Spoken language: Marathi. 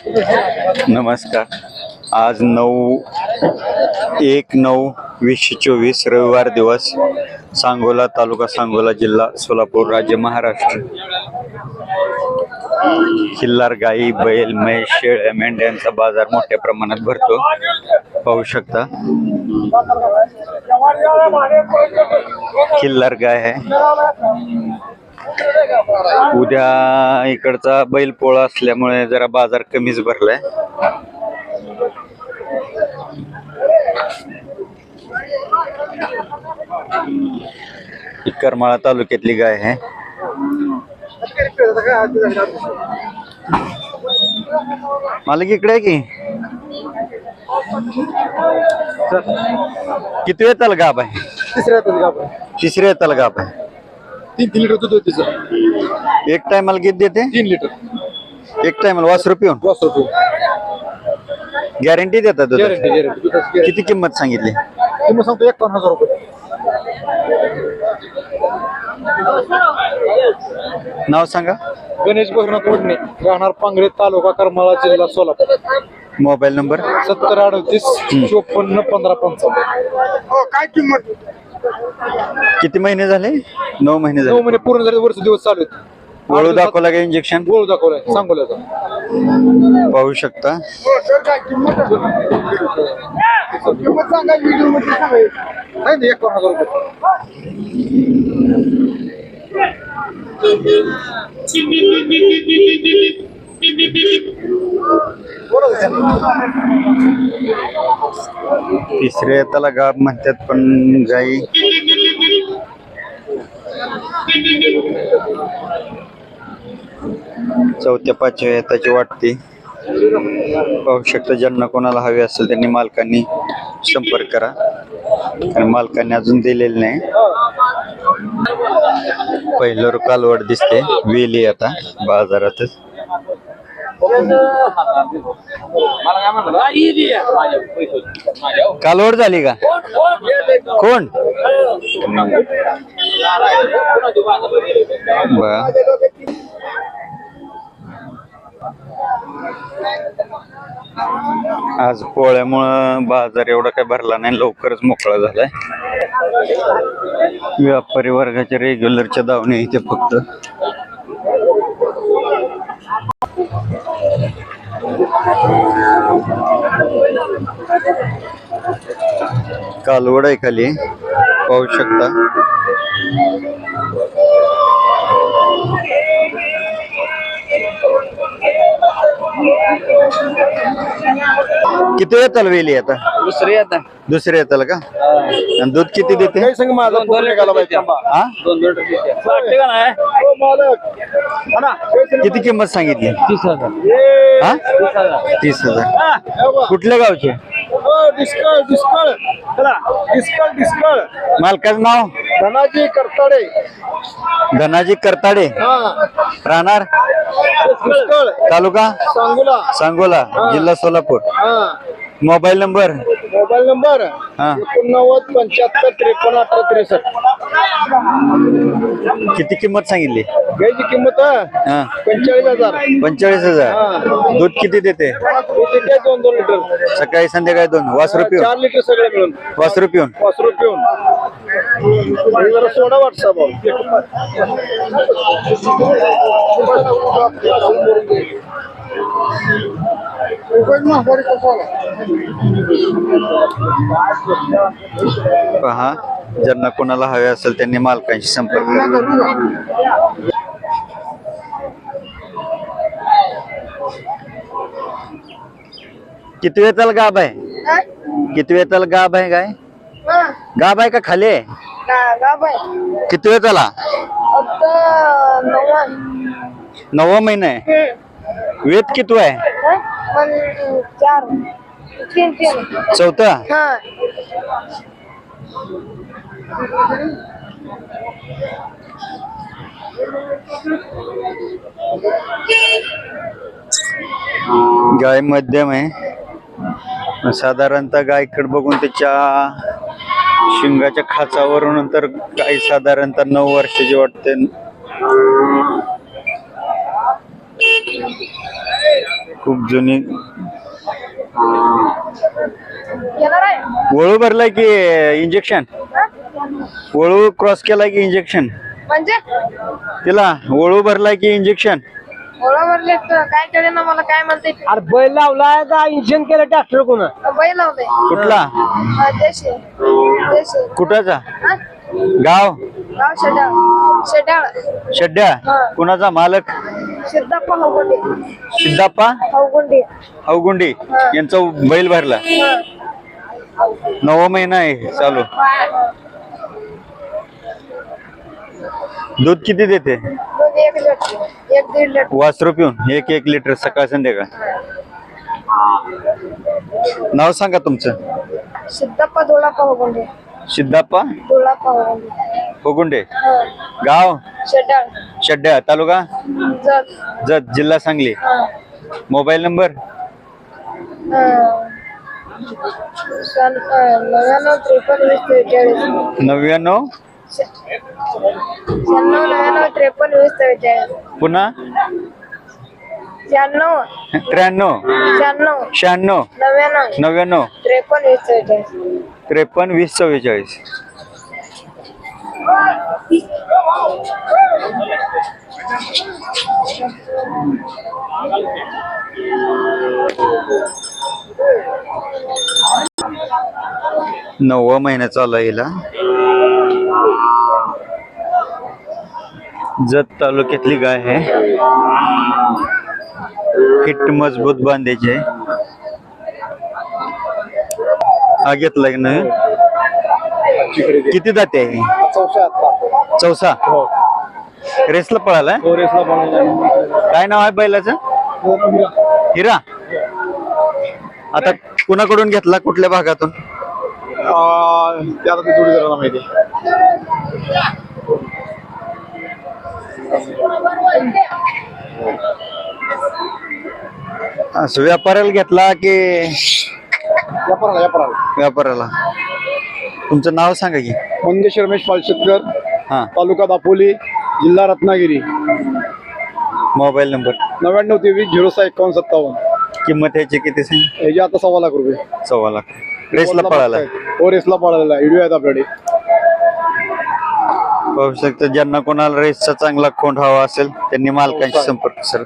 नमस्कार. आज नऊ एक नऊ वीसशे चोवीस रविवार दिवस सांगोला तालुका सांगोला जिल्हा सोलापूर राज्य महाराष्ट्र. खिल्लार गाई बैल म्हैस शेळ्या मेंढ्यांचा बाजार मोठ्या प्रमाणात भरतो. पाहू शकता. खिल्लार गाय आहे. उद्या इकडचा बैल पोळा असल्यामुळे जरा बाजार कमीच भरलाय. करमाळा तालुक्यातली गाय आहे. मालक इकडे आहे की? किती वेळ गाप आहे? तिसऱ्या तारखेला आपण तिसऱ्या गाप आहे. तीन तीन लिटर दूध होते एक टायमाला किती देते? तीन लिटर. एक टायमाला वासरू पिऊन पाच रुपये गॅरंटी देतात दुधाची? गॅरंटी गॅरंटी दुधाची गॅरंटी किती किंमत सांगितली? तुम्ही सांगतो एकावन्न हजार रुपये. नाव सांगा. गणेश भैरनाथ वडणे राहणार पांगरे तालुका करमाळा जिल्हा सोलापूर. Mobile number? सत्तर अडतीस चोपन्न पंधरा पंचावन्न. काय किंमत? किती महिने झाले? नऊ महिने नऊ झाले महिने पूर्ण झाले वर्ष दिवस चालू आहेत. वळू दाखवला का इंजेक्शन गोळ दाखवलाय सांगोल्याचा पाहू शकता. किंमत हजार रुपये. तिसऱ्या त्याला गाब म्हणतात पण गाई चौथ्या पाचव्या येताची वाटते. पाहू शकता ज्यांना कोणाला हवी असेल त्यांनी मालकांनी संपर्क करा. आणि मालकांनी अजून दिलेले नाही. पहिलं कालवड दिसते वेली आता बाजारातच. कालवड झाली का? कोण? आज पोळ्यामुळं बाजार एवढा काय भरला नाही लवकरच मोकळा झालाय. व्यापारी वर्गाच्या रेग्युलरच्या दावणे इथे फक्त. कालवड आहे खाली. पाहू शकता. किती येताल वेली आता? दुसरी आता. दुसरे येताल का? आणि दूध किती देते? काही सांग माझा फोन निघाला पाहिजे. हा? दोन दोन वाटते का नाही हो, मालक. हा ना? किती किंमत सांगितली? तीस हजार. हा? तीस हजार. तीस हजार. हे बघ. कुठल्या गावचे? हो, डिस्कळ डिस्कळ चला डिस्कळ डिस्कळ मालकाचं नाव? धनाजी करताडे. धनाजी करताडे. हा. राहणार? तालुका? सांगोला. सांगोला जिल्हा Solapur. Mobile number? Mobile number? हा. एकोणनव्वद पंच्याहत्तर त्रेपन्न अठरा त्रेसष्ट किती किंमत सांगितली? घ्यायची किंमत हा. पंचेचाळीस हजार. पंचेचाळीस हजार. दूध किती देते? काय दोन दोन लिटर. सकाळी संध्याकाळी दोन. वासरू पिऊन. चार लिटर सगळे मिळून. वासरू पिऊन. रुपये पिऊन. हे जरा सोडा व्हॉट्सअप पहा. ज्यांना कोणाला हवे असेल त्यांनी मालकांशी संपर्क करा. किती वेताल गाब आहे? किती वेताल गाब आहे काय? गाब आहे का खाली आहे? किती वेताला नववा. महिना आहे. वेत किती आहे? चार. चौथा? हा. गाय मध्यम आहे. साधारणतः गायकडे बघून त्याच्या शिंगाच्या खाचावरून तर गाय साधारणतः नऊ वर्षाची वाटते. खूप जुनी. वळू भरलाय की इंजेक्शन? वळू क्रॉस केलाय की इंजेक्शन म्हणजे? तिला वळू भरलाय की इंजेक्शन ओळखले काय केले ना मला काय म्हणते? अरे बैल लावलाय का इंजन केलं ट्रॅक्टर कोण बैल लावले. कुठला? देशी. देशी. कुठाचा? हा? गाव? गाव शेडाळ. शेडाळ. शड्ड्या हा. कुणाचा मालक? सिद्धाप्पा हवगुंडी सिद्धाप्पा? हवगुंडी अवगुंडी यांचा बैल भरला. नवा महिना आहे चालू. दूध किती देते? दूध एक लिटर एक दीड लिटर. वासरू पिऊन एक एक लिटर सकाळ संध्याकाळ. नाव सांगा तुमचं. सिद्धाप्पा धुळाप्पा हवगुंडी सिद्धाप्पा? धुळाप्पा होगुंडे हा. गाव? शेडाळ शड्ड्या तालुका? जत. जत जिल्हा सांगली. Mobile number? नव्याण्णव त्रेपन्न वीस त्रेचाळीस नव्याण्णव शहाण्णव नव्याण्णव त्रेपन्न वीस त्रेचाळीस पुन्हा? शहाण्णव. त्र्याण्णव. शहाण्णव. शहाण्णव. नव्याण्णव. नव्याण्णव. त्रेपन्न वीस त्रेचाळीस त्रेपन्न वीस चव्वेचाळीस. नववा महिना चालू आहे हिला. जत तालुक्यातली गाय आहे. फिट मजबूत बांधायची आहे. हा घेतलाय ना किती जाते आहे चौसा. हो. रेसला पळाला? हो रेसला बनवला काय नाव आहे बैलाचं? हिरा. आता कुणाकडून घेतला? कुठल्या भागातून? माहिती असं व्यापाऱ्याला घेतला की व्यापाराला व्यापाराला. व्यापाऱ्याला? तुमचं नाव सांगा की. मंगेश रमेश पालशेतकर हा. तालुका दापोली जिल्हा रत्नागिरी. Mobile number? नव्याण्णव तेवीस झिरो सहा एकावन्न सत्तावन्न. किंमत याची किती सांग? याची आता सव्वा लाख रुपये. सव्वा लाख. रेसला पळाला. हो रेसला पळालेला व्हिडिओ आहेत आपल्याकडे. पाहू शकता. ज्यांना कोणाला रेसचा चांगला खोंड हवा असेल त्यांनी मालकांशी संपर्क सर